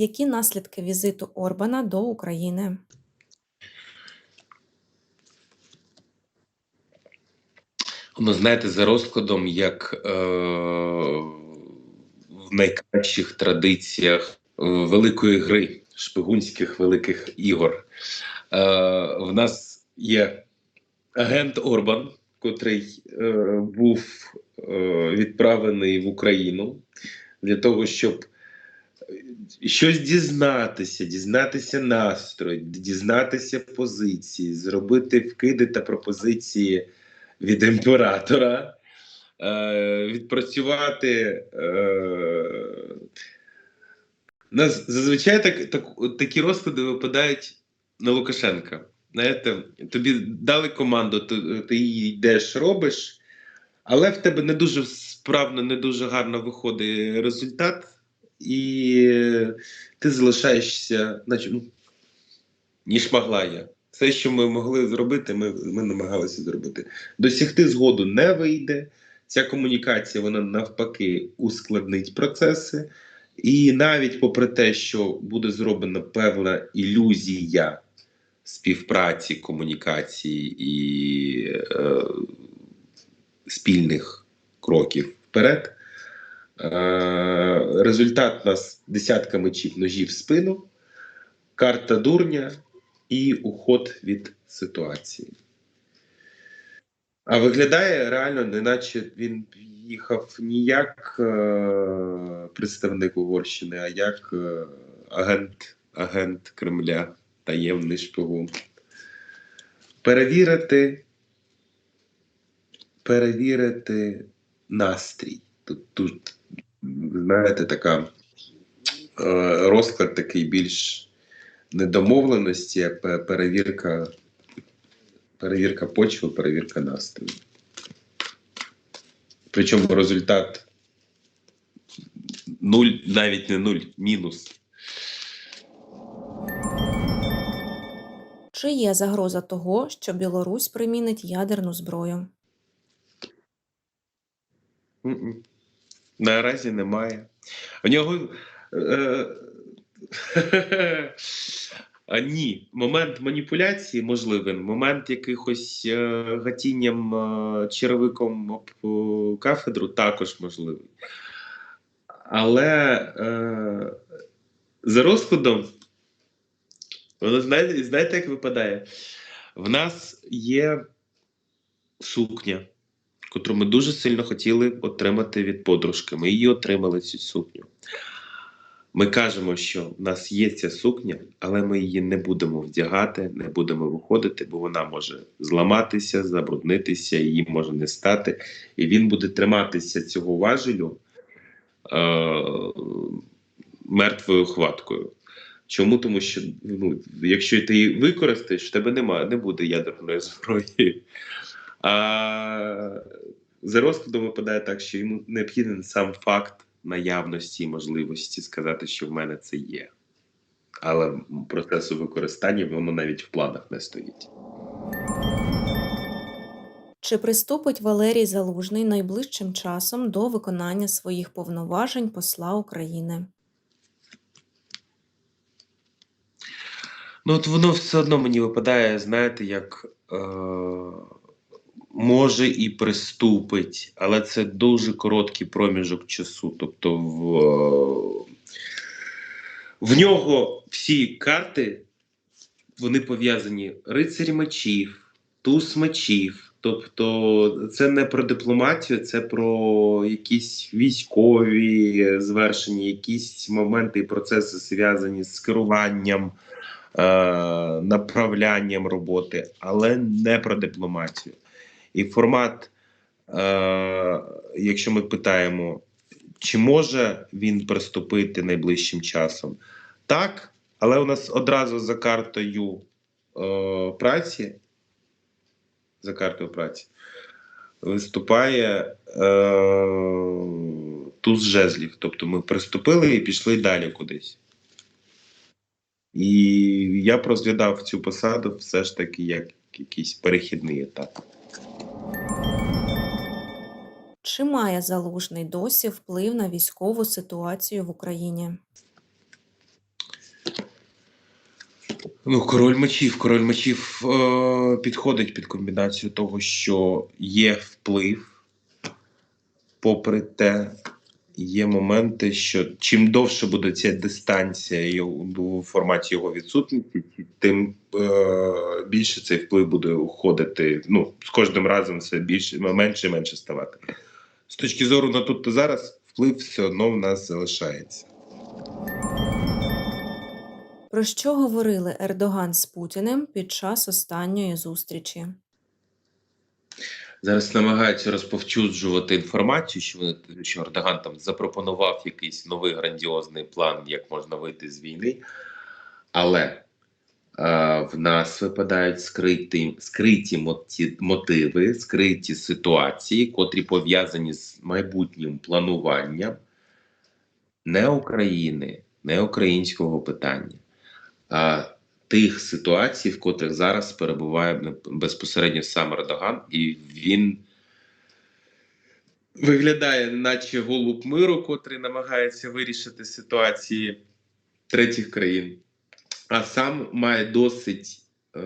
Які наслідки візиту Орбана до України? Ну, знаєте, за розкладом, як е, в найкращих традиціях е, великої гри, шпигунських великих ігор, е, в нас є агент Орбан, котрий е, був е, відправлений в Україну для того, щоб щось дізнатися, дізнатися настрой, дізнатися позиції, зробити вкиди та пропозиції від імператора, е, відпрацювати. Е, нас зазвичай так, так, такі розклади випадають на Лукашенка. Знаєте, тобі дали команду, ти, ти її йдеш, робиш, але в тебе не дуже справно, не дуже гарно виходить результат, і ти залишаєшся, наче ну, ніж могла я. Все, що ми могли зробити, ми, ми намагалися зробити. Досягти згоду не вийде. Ця комунікація вона навпаки ускладнить процеси. І навіть попри те, що буде зроблена певна ілюзія співпраці, комунікації і е, спільних кроків вперед, е, результат у нас десятка мечів ножів в спину, карта дурня і уход від ситуації. А виглядає реально, неначе він їхав не як е, представник Угорщини, а як е, агент, агент Кремля, таємний шпигун. Перевірити, перевірити настрій. Тут, тут знаєте, така е, розклад такий більш недомовленості, як перевірка, перевірка почви, перевірка настрою. Причому результат нуль, навіть не нуль, мінус. Чи є загроза того, що Білорусь примінить ядерну зброю? М-м. Наразі немає. У нього. Е, а, ні, момент маніпуляції можливий, момент якихось е, гатінням е, черевиком об е, кафедру також можливий. Але е, за розкладом, воно знаєте, знаєте, як випадає? В нас є сукня котру ми дуже сильно хотіли отримати від подружки. Ми її отримали цю сукню. Ми кажемо, що в нас є ця сукня, але ми її не будемо вдягати, не будемо виходити, бо вона може зламатися, забруднитися, її може не стати. І він буде триматися цього важелю е- мертвою хваткою. Чому? Тому що ну, якщо ти її використаєш, в тебе немає, не буде ядерної зброї. А за розкладом випадає так, що йому необхіден сам факт наявності і можливості сказати, що в мене це є. Але процесу використання воно навіть в планах не стоїть. Чи приступить Валерій Залужний найближчим часом до виконання своїх повноважень посла України? Ну, от воно все одно мені випадає, знаєте, як е, може і приступить, але це дуже короткий проміжок часу. Тобто в, е, в нього всі карти вони пов'язані рицарі мечів, туз мечів. Тобто це не про дипломатію, це про якісь військові звершення, якісь моменти і процеси зв'язані з керуванням е, направлянням роботи, але не про дипломатію. І формат, е, якщо ми питаємо, чи може він приступити найближчим часом? Так, але у нас одразу за картою е, праці, за картою праці, виступає е, туз жезлів. Тобто ми приступили і пішли далі кудись. І я розглядав цю посаду все ж таки як якийсь перехідний етап. Чи має Залужний досі вплив на військову ситуацію в Україні? Ну, король мечів. Король мечів е, підходить під комбінацію того, що є вплив, попри те, є моменти, що чим довше буде ця дистанція у форматі його відсутності, тим е, більше цей вплив буде уходити. Ну, з кожним разом все більше менше і менше ставати. З точки зору на тут та зараз, вплив все одно в нас залишається. Про що говорили Ердоган з Путіним під час останньої зустрічі? Зараз намагаються розповчуджувати інформацію, що вони що Ердоган там запропонував якийсь новий грандіозний план, як можна вийти з війни. Але в нас випадають скриті, скриті мотиви, скриті ситуації, котрі пов'язані з майбутнім плануванням не України, не українського питання, а тих ситуацій, в котрих зараз перебуває безпосередньо сам Ердоган, і він виглядає, наче голуб миру, котрий намагається вирішити ситуації третіх країн, а сам має досить е,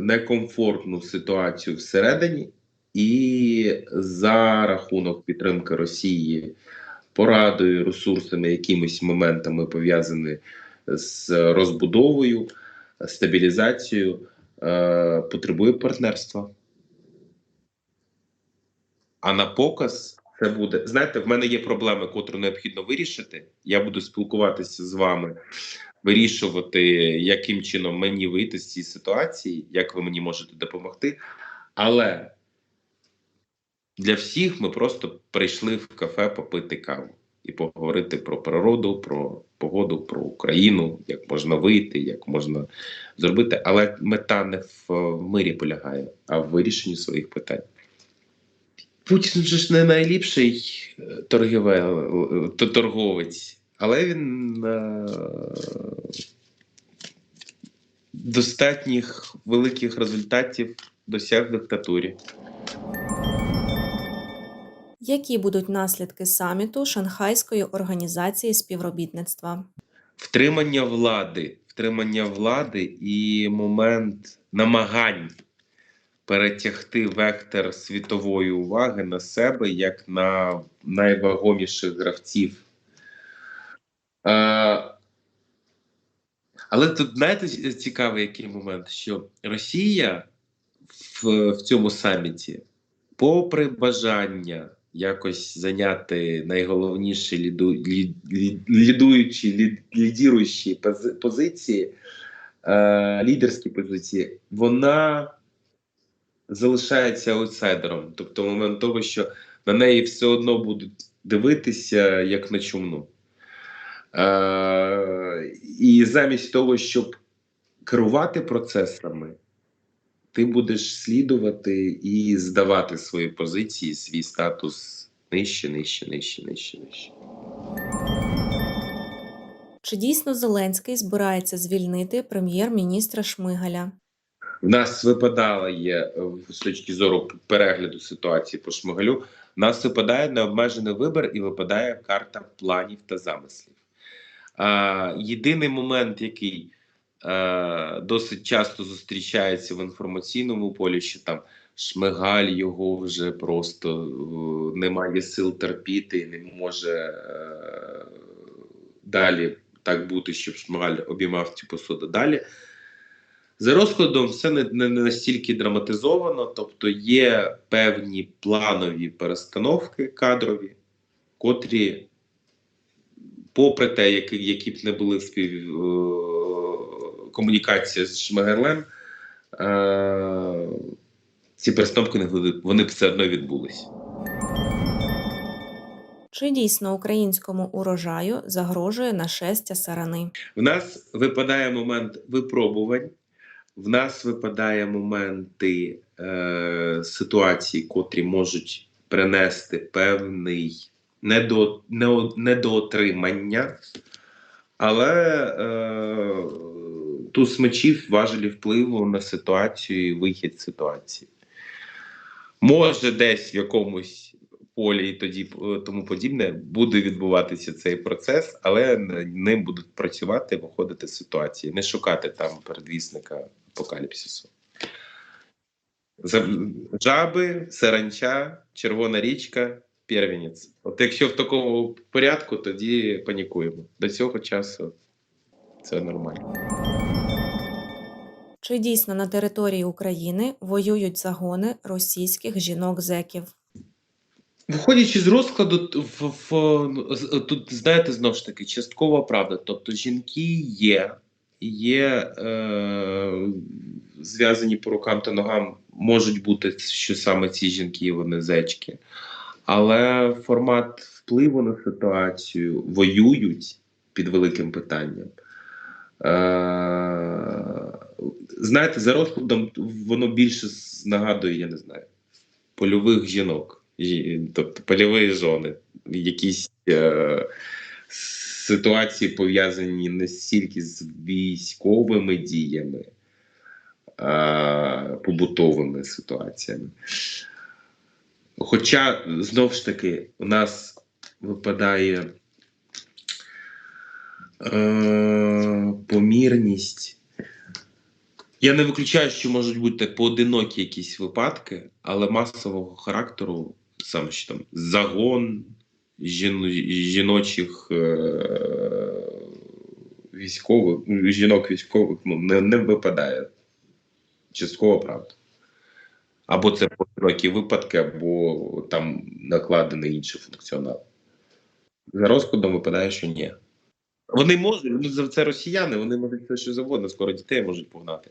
некомфортну ситуацію всередині, і за рахунок підтримки Росії порадою, ресурсами, якимись моментами пов'язані з розбудовою стабілізацію, е, потребує партнерства. А на показ це буде. Знаєте, в мене є проблеми, котру необхідно вирішити. Я буду спілкуватися з вами, вирішувати, яким чином мені вийти з цієї ситуації, як ви мені можете допомогти. Але для всіх ми просто прийшли в кафе попити каву і поговорити про природу, про погоду, про Україну, як можна вийти, як можна зробити. Але мета не в мирі полягає, а в вирішенні своїх питань. Путін же ж не найліпший е, торговець, але він е, достатніх великих результатів досяг в диктатурі. Які будуть наслідки саміту Шанхайської організації співробітництва? Втримання влади, втримання влади і момент намагань перетягти вектор світової уваги на себе як на найвагоміших гравців. Е, але тут знаєте цікавий який момент, що Росія в, в цьому саміті, попри бажання якось зайняти найголовніші ліду, лід, лід, лідуючі, лід, лідіруючі пози, позиції, е, лідерські позиції, вона залишається аутсайдером. Тобто, момент того, що на неї все одно будуть дивитися як на чумну. Е, і замість того, щоб керувати процесами, ти будеш слідувати і здавати свої позиції, свій статус нижче, нижче, нижче, нижче, нижче. Чи дійсно Зеленський збирається звільнити прем'єр-міністра Шмигаля? В нас випадало є з точки зору перегляду ситуації по Шмигалю. В нас випадає необмежений вибір і випадає карта планів та замислів. А, Єдиний момент, який е, досить часто зустрічається в інформаційному полі, що там Шмигаль його вже просто е, немає сил терпіти і не може е, далі так бути, щоб Шмигаль обіймав цю посаду далі. За розкладом все не, не, не настільки драматизовано, тобто є певні планові перестановки кадрові, котрі, попри те, які, які б не були спів е, комунікація з Шмигелем, е, ці перестановки не вони б все одно відбулись. Чи дійсно українському урожаю загрожує нашестя сарани? В нас випадає момент випробувань. В нас випадає моменти е, ситуації, котрі можуть принести певний недо, не, недоотримання, але е, туз мечів важелі впливу на ситуацію і вихід ситуації. Може, десь в якомусь полі і тоді е, тому подібне, буде відбуватися цей процес, але ним будуть працювати, виходити з ситуації, не шукати там передвісника апокаліпсису. Жаби, саранча, червона річка, первенець. От якщо в такому порядку, тоді панікуємо. До цього часу це нормально. Чи дійсно на території України воюють загони російських жінок-зеків? Виходячи з розкладу, в, в, тут, знаєте, знову ж таки, часткова правда. Тобто жінки є, є е, зв'язані по рукам та ногам, можуть бути, що саме ці жінки, вони зечки. Але формат впливу на ситуацію воюють під великим питанням. Е, знаєте, за розкладом воно більше нагадує, я не знаю, польових жінок, тобто польові жони, якісь е, ситуації пов'язані не стільки з військовими діями, а побутовими ситуаціями. Хоча, знову ж таки, у нас випадає е, помірність. Я не виключаю, що можуть бути поодинокі якісь випадки, але масового характеру, саме що там загон жін, жіночих е, військових, ну, жінок військових ну, не, не випадає. Частково правда. Або це поодинокі випадки, або там накладений інший функціонал. За розкладом випадає, що ні. Вони можуть, ну це росіяни, вони можуть все що завгодно, скоро дітей можуть погнати.